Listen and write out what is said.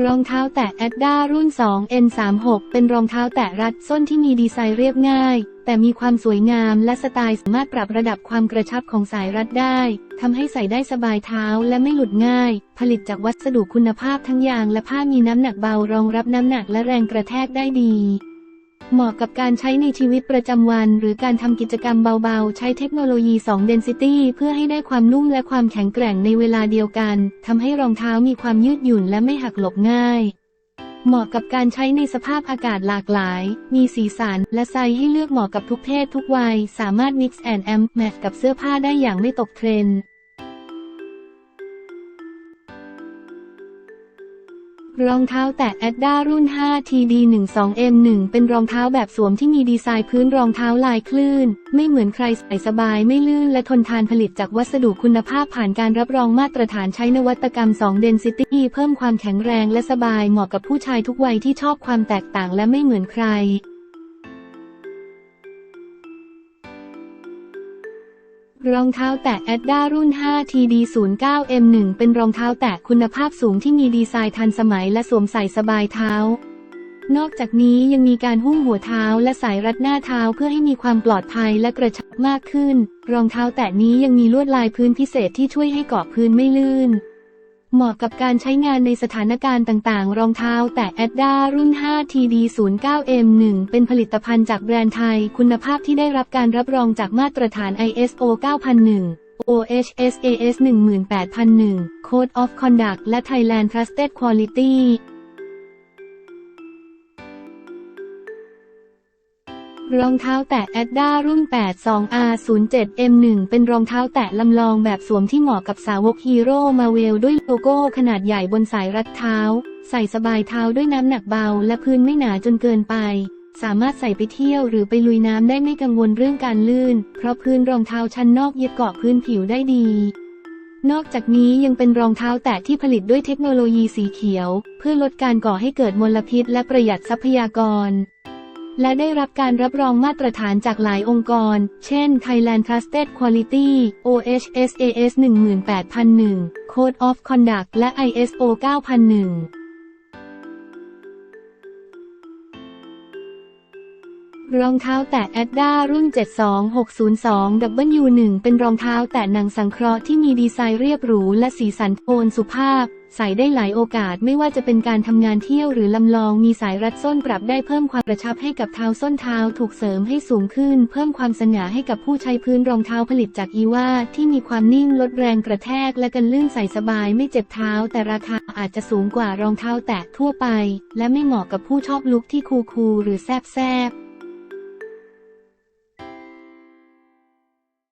รองเท้าแตะแอดด้ารุ่น 2 N36 เป็นรองเท้าแตะรัดส้นที่มีดีไซน์เรียบง่าย แต่มีความสวยงามและสไตล์สามารถปรับระดับความกระชับของสายรัดได้ทำให้ใส่ได้สบายเท้าและไม่หลุดง่าย ผลิตจากวัสดุคุณภาพทั้งยางและผ้ามีน้ำหนักเบารองรับน้ำหนักและแรงกระแทกได้ดี เหมาะกับการใช้ในชีวิตประจำวัน หรือการทำกิจกรรมเบาๆ ใช้เทคโนโลยี 2 Density เพื่อให้ได้ความนุ่มและความแข็งแกร่งในเวลาเดียวกันทำให้รองเท้ามีความยืดหยุ่นและไม่หักหลบง่าย เหมาะกับการใช้ในสภาพอากาศหลากหลาย มีสีสันและไซส์ให้เลือกเหมาะกับทุกเพศทุกวัย สามารถ mix and am match กับเสื้อผ้าได้อย่างไม่ตกเทรนด์ รองเท้าแตะแอดด้ารุ่น 5 TD 1 2 M 1 เป็นรองเท้าแบบสวมที่มีดีไซน์พื้นรองเท้าลายคลื่น ไม่เหมือนใครใส่สบายไม่ลื่นและทนทานผลิตจากวัสดุคุณภาพผ่านการรับรองมาตรฐานใช้นวัตกรรม 2 Density เพิ่มความแข็งแรงและสบายเหมาะกับผู้ชายทุกวัยที่ชอบความแตกต่างและไม่เหมือนใคร รองเท้าแตะแอดด้ารุ่น 5 TD 0 9 M 1 เป็นรองเท้าแตะคุณภาพสูงที่มีดีไซน์ทันสมัยและสวมใส่สบายเท้า นอกจากนี้ยังมีการหุ้มหัวเท้าและสายรัดหน้าเท้าเพื่อให้มีความปลอดภัยและกระชับมากขึ้น รองเท้าแตะนี้ยังมีลวดลายพื้นพิเศษที่ช่วยให้เกาะพื้นไม่ลื่น เหมาะกับการใช้งานในสถานการณ์ต่างๆ รองเท้าแตะแอดด้ารุ่น 5 TD 0 9 M 1 เป็นผลิตภัณฑ์จากแบรนด์ไทย คุณภาพที่ได้รับการรับรองจากมาตรฐาน ISO 9001 OHSAS 18001 Code of Conduct และ Thailand Trusted Quality รองเท้าแตะแอดด้ารุ่น 82R07 M1 เป็นรองเท้าแตะลำลองแบบสวมที่เหมาะกับสาวกฮีโร่มาเวลด้วยโลโก้ขนาดใหญ่บนสายรัดเท้า ใส่สบายเท้าด้วยน้ำหนักเบาและพื้นไม่หนาจนเกินไป สามารถใส่ไปเที่ยวหรือไปลุยน้ำได้ไม่กังวลเรื่องการลื่น เพราะพื้นรองเท้าชั้นนอกยึดเกาะพื้นผิวได้ดีนอกจากนี้ยังเป็นรองเท้าแตะที่ผลิตด้วยเทคโนโลยีสีเขียว เพื่อลดการก่อให้เกิดมลพิษและประหยัดทรัพยากร และได้รับการรับรองมาตรฐานจากหลายองค์กร เช่น Thailand Trusted Quality OHSAS 18001 Code of Conduct และ ISO 9001รองเท้าแตะแอดด้ารุ่น 72602 W1 เป็นรองเท้าแตะหนังสังเคราะห์ที่มีดีไซน์เรียบหรูและสีสันโทนสุภาพ ใส่ได้หลายโอกาสไม่ว่าจะเป็นการทำงานเที่ยวหรือลำลองมีสายรัดส้นปรับได้เพิ่มความกระชับให้กับเท้าส้นเท้าถูกเสริมให้สูงขึ้น เพิ่มความสง่าให้กับผู้ใช้พื้นรองเท้าผลิตจากอีวาที่มีความนิ่งลดแรงกระแทกและกันลื่นใส่สบายไม่เจ็บเท้า แต่ราคาอาจจะสูงกว่ารองเท้าแตะทั่วไป และไม่เหมาะกับผู้ชอบลุคที่คูลๆหรือแซบๆ